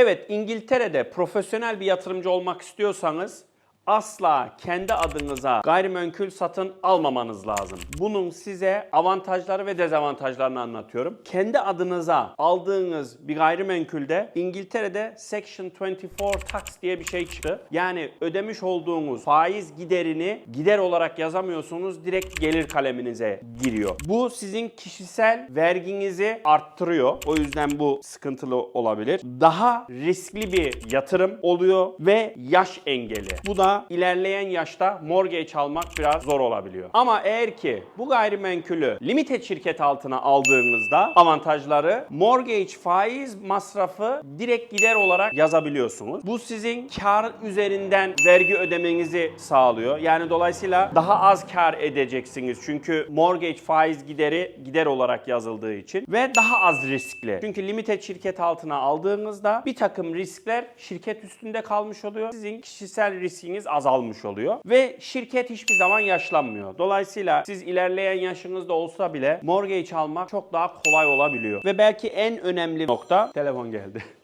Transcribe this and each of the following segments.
Evet İngiltere'de profesyonel bir yatırımcı olmak istiyorsanız asla kendi adınıza gayrimenkul satın almamanız lazım. Bunun size avantajları ve dezavantajlarını anlatıyorum. Kendi adınıza aldığınız bir gayrimenkulde İngiltere'de Section 24 Tax diye bir şey çıktı. Yani ödemiş olduğunuz faiz giderini gider olarak yazamıyorsunuz. Direkt gelir kaleminize giriyor. Bu sizin kişisel verginizi arttırıyor. O yüzden bu sıkıntılı olabilir. Daha riskli bir yatırım oluyor ve yaş engeli. Bu da ilerleyen yaşta mortgage almak biraz zor olabiliyor. Ama eğer ki bu gayrimenkulü limited şirket altına aldığınızda avantajları mortgage faiz masrafı direkt gider olarak yazabiliyorsunuz. Bu sizin kar üzerinden vergi ödemenizi sağlıyor. Yani dolayısıyla daha az kar edeceksiniz. Çünkü mortgage faiz gideri gider olarak yazıldığı için ve daha az riskli. Çünkü limited şirket altına aldığınızda bir takım riskler şirket üstünde kalmış oluyor. Sizin kişisel riskiniz azalmış oluyor ve şirket hiçbir zaman yaşlanmıyor. Dolayısıyla siz ilerleyen yaşınızda olsa bile mortgage almak çok daha kolay olabiliyor. Ve belki en önemli nokta telefon geldi.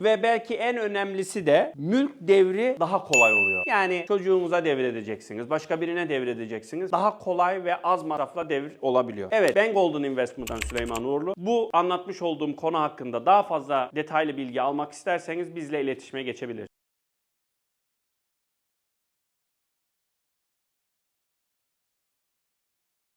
Ve belki en önemlisi de mülk devri daha kolay oluyor. Yani çocuğunuza devredeceksiniz, başka birine devredeceksiniz. Daha kolay ve az masrafla devir olabiliyor. Evet ben Golden Investment'tan Süleyman Uğurlu. Bu anlatmış olduğum konu hakkında daha fazla detaylı bilgi almak isterseniz bizle iletişime geçebilirsiniz.